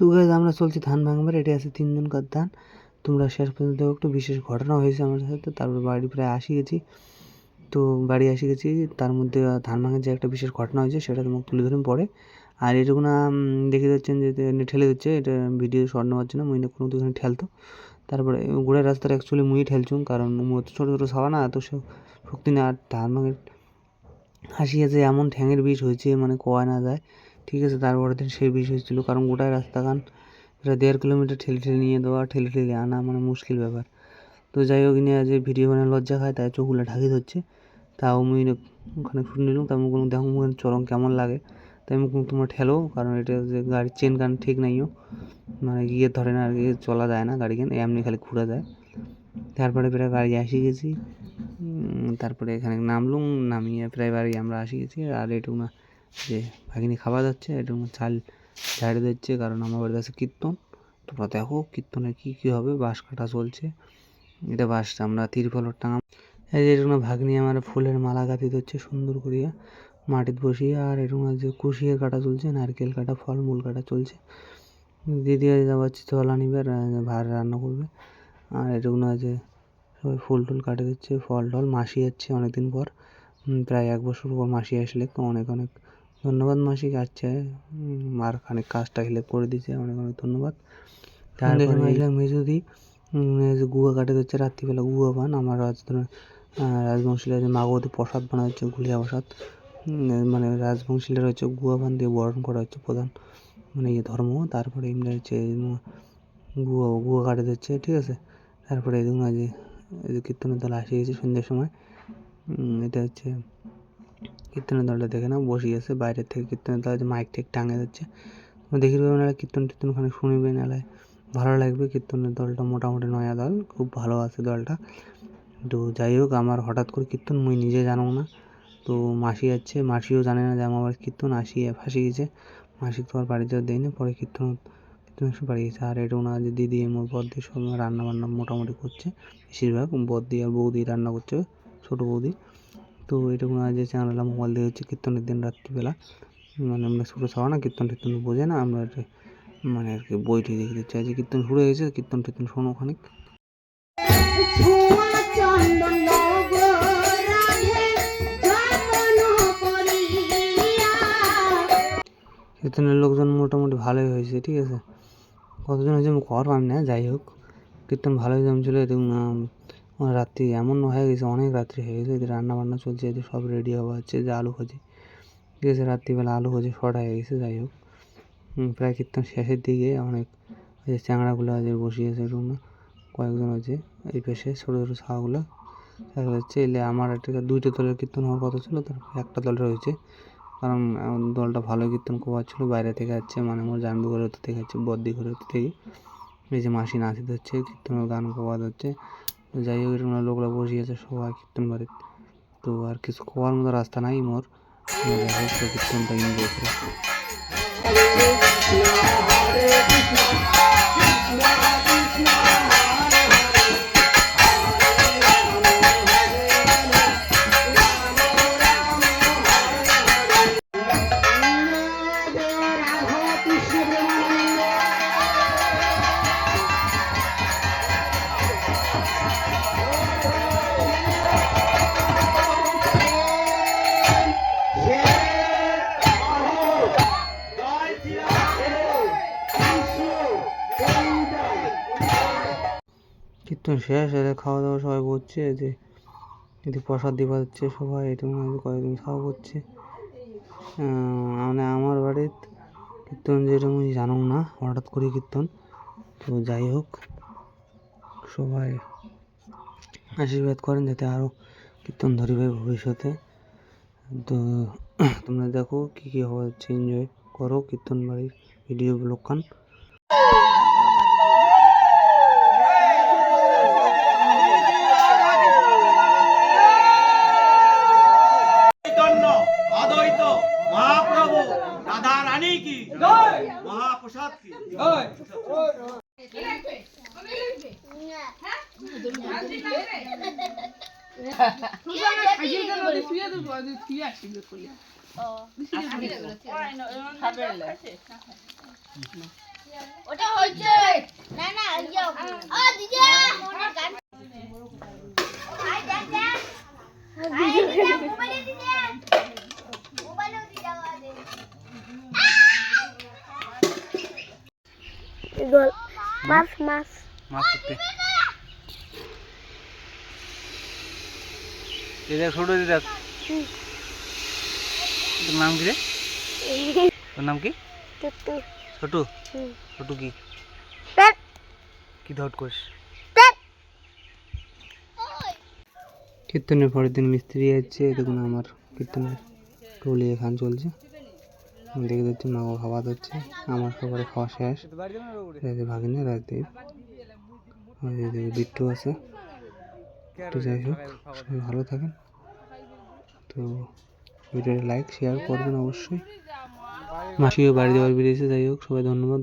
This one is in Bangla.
তো গাইজ আমরা চলছি ধান ভাঙবার এটি আছে তিনজনকার ধান তোমরা শেষ পর্যন্ত একটু বিশেষ ঘটনা হয়েছে আমার সাথে, তারপর বাড়ি প্রায় আসি গেছি। তো বাড়ি আসি গেছি, তার মধ্যে ধান ভাঙার যে একটা বিশেষ ঘটনা হয়েছে, সেটা তোমাকে তুলে ধরুন পরে। আর এটুকু না দেখে যাচ্ছেন যে ঠেলে দিচ্ছে, এটা ভিডিও শর্ট নেওয়ার জন্য মুই কোনো দুখানে ঠেলতো। তারপরে গোড়ার রাস্তার অ্যাকচুয়ালি মুই ঠেলছুম, কারণ তো ছোটো ছোটো সাবা না, এত শক্তি না, আর ধান ভাঙের হাসি যে এমন ঠ্যাঙের বিষ হয়েছে মানে কোয়া না যায়। ঠিক আছে তারপরের দিন সেই বিষ হয়েছিল কারণ গোটায় রাস্তাখান এটা দেড় কিলোমিটার ঠেলে ঠেলে নিয়ে দেওয়া ঠেলে ঠেলে আনা মানে মুশকিল ব্যাপার। তো যাই হোক নিয়ে যে ভিডিও মানে লজ্জা খায়, তাই চোখগুলো ঢাকি ধরছে। তাও মুই ওখানে শুনে নিলাম, তার মুখ দেখো মুখের চরম কেমন লাগে? তাই মুখ তোমরা ঠেলো, কারণ এটা যে গাড়ির চেন কান ঠিক নাইও মানে গিয়ে ধরে না, আর কি চলা যায় না গাড়ি কেন, এমনি খালি ঘুরে যায়। তারপরে প্রায় বাড়ি আসি গেছি। তারপরে এখানে নামলুম, নামিয়ে প্রায় বাড়ি আমরা আসি গেছি। আর এটুকু না যে ভাগিনী খাওয়া যাচ্ছে এটুকু না চাল ঝাড়ে দিচ্ছে কারণ আমার বাড়িতে আছে কীর্তন। তোমরা দেখো কীর্তনে কী কী হবে, বাঁশ কাটা চলছে। এটা বাঁশটা আমরা তিরপলর টাঙা। এই যে এরকম ভাগ্নি আমার ফুলের মালা গাঁথি দিচ্ছে সুন্দর করিয়া মাটিত বসিয়ে, আর এরকম যে কুশিয়ে কাটা চলছে, নারকেল কাটা, ফলমূল কাটা চলছে। দিদি আজ যাচ্ছি তলা নিবে আর ভাত রান্না করবে। আর এরকম যে সবাই ফুল টুল কাটে দিচ্ছে, ফল টল মাসি যাচ্ছে অনেকদিন পর। প্রায় এক বছর পর মাসি আসলে অনেক অনেক ধন্যবাদ মাসি আসছে মার খানিক কাজটা হেল্প করে দিয়েছে অনেক অনেক ধন্যবাদ। তারপরে এলাম মেজুদি গুয়া কাটে দিচ্ছে রাত্রিবেলা গুয়া পান। আমার রাজ রাজবংশীরা যে মাগবতী প্রসাদ বানা হচ্ছে গুলিয়া প্রসাদ। মানে রাজবংশীরা হচ্ছে গুয়া পান দিয়ে বরণ করা হচ্ছে প্রধান। মানে ইয়ে ধর্ম তারপরে এমনি হচ্ছে গুয়া গুয়া কাটে দিচ্ছে ঠিক আছে? তারপরে এই দেখুন আজ এই যে কীর্তনের দল আসে গেছে সন্ধ্যের সময়। এটা হচ্ছে কীর্তনের দলটা দেখে না বসে আছে বাইরের থেকে কীর্তনের দল মাইক টেক টাঙে যাচ্ছে দেখি আপনারা কীর্তন টীর্তন ওখানে শুনবেন এলায়। ভালো লাগবে কীর্তনের দলটা, মোটামুটি নয়া দল, খুব ভালো আছে দলটা। তো যাই হোক, আমার হঠাৎ করে কীর্তন মুই নিজে জানো না। তো মাসি যাচ্ছে মাসিও জানে না যে আমার বাড়ি কীর্তন, আসি ফাঁসি গেছে মাসি তো আর বাড়িতে আর দেয়নি, পরে কীর্তন কীর্তন এসে বাড়ি গেছে। আর এটাও না যে দিদি, আমার বদ্দি সব রান্না বান্না মোটামুটি করছে। বেশিরভাগ বদ্দি আর বৌদি রান্না করছে, ছোটো বৌদি। তো এটুকু না যে চ্যানেলটা মোবাইল দিয়ে হচ্ছে কীর্তনের দিন রাত্রিবেলা। মানে আমরা শুরু ছাড়া না, কীর্তন টীর্তন বোঝে না, আমরা মানে আর কি বইটি দেখে দিচ্ছি আজ কীর্তন শুরু হয়ে গেছে কীর্তন টীর্তন শোনো খানিক। কীর্তনের লোকজন মোটামুটি ভালোই হয়েছে, ঠিক আছে? কতজন হয়েছে আমি পাই না যাই হোক। কীর্তন ভালোই জমছিল এবং রাত্রি এমন হয়ে গেছে, অনেক রাত্রি হয়ে গেছে এদের রান্না বান্না চলছে এদের সব রেডি হওয়া হচ্ছে, যে আলু ভাজি। ঠিক আছে, রাত্রিবেলা আলু ভাজি শর্ট হয়ে গেছে, যাই হোক। প্রায় কীর্তন শেষের দিকে অনেক ওই যে চ্যাংড়াগুলো আছে বসিয়েছে না কয়েকজন আছে এই পেশে ছোটো ছোটো ছাওয়াগুলো দেখা যাচ্ছে এলে আমার একটা দুইটা দলের কীর্তন হওয়ার কথা ছিল তার একটা দলের রয়েছে। কারণ দলটা ভালো কীর্তন ছিল, বাইরে থেকে আসছে মানে আমার জানবি ঘরে থেকে আসছে, বদ্দি ঘরে থেকে। এই যে মাসি নাচিতে হচ্ছে কীর্তনের গান কোয়াদ হচ্ছে যাই হোক, এরকম লোকরা বসে আছে সবাই কীর্তন বাড়িতে তো আর কিছু কোয়ার মতো রাস্তা নাই মোর। কীর্তনটা করে। কীর্তন শেষ, এদের খাওয়া দাওয়া সবাই এই যে এদিকে প্রসাদ দিবা হচ্ছে সবাই এটা হয় কয়েকজন খাওয়া করছে মানে আমার বাড়ির কীর্তন যেরকম জানো না, হঠাৎ করে কীর্তন, তো যাই হোক, সবাই আশীর্বাদ করেন যাতে আরও কীর্তন ধরিবে ভবিষ্যতে। তো তোমরা দেখো কী কী হচ্ছে এনজয় করো কীর্তন বাড়ির ভিডিও ব্লগ খান। মহাপ্রভু রাধা রানী কি? মহাপ্রসাদ কি? ওটা হচ্ছে না না ইয়ে ও দিদি গান আই দেখ দেখ আই দিদি মোবাইলে দিদি মোবাইলে দিদি আওয়াজ দে গোল মাছ মাছ। মাছ এই দেখ ছোট দেখ। তোর নাম কি রে? তোর নাম কি? টুটু। ছোটু? ছোটু কি? কি ধট করিস? কীর্তনের পরের দিন মিস্ত্রি যাচ্ছে দেখুন আমার কীর্তনের টলি এখান চলছে। দেখে দিচ্ছি মা খাওয়া দিচ্ছে, আমার সবার খাওয়া শেষ। রাজদীপ ভাগিনা, রাজদীপ। বিট্টু আছে। তো যাই হোক, সবাই ভালো থাকেন। তো ভিডিওটা লাইক শেয়ার করবেন অবশ্যই। মাসিও বাড়ি দেওয়ার বেরিয়েছে যাই হোক, সবাই ধন্যবাদ।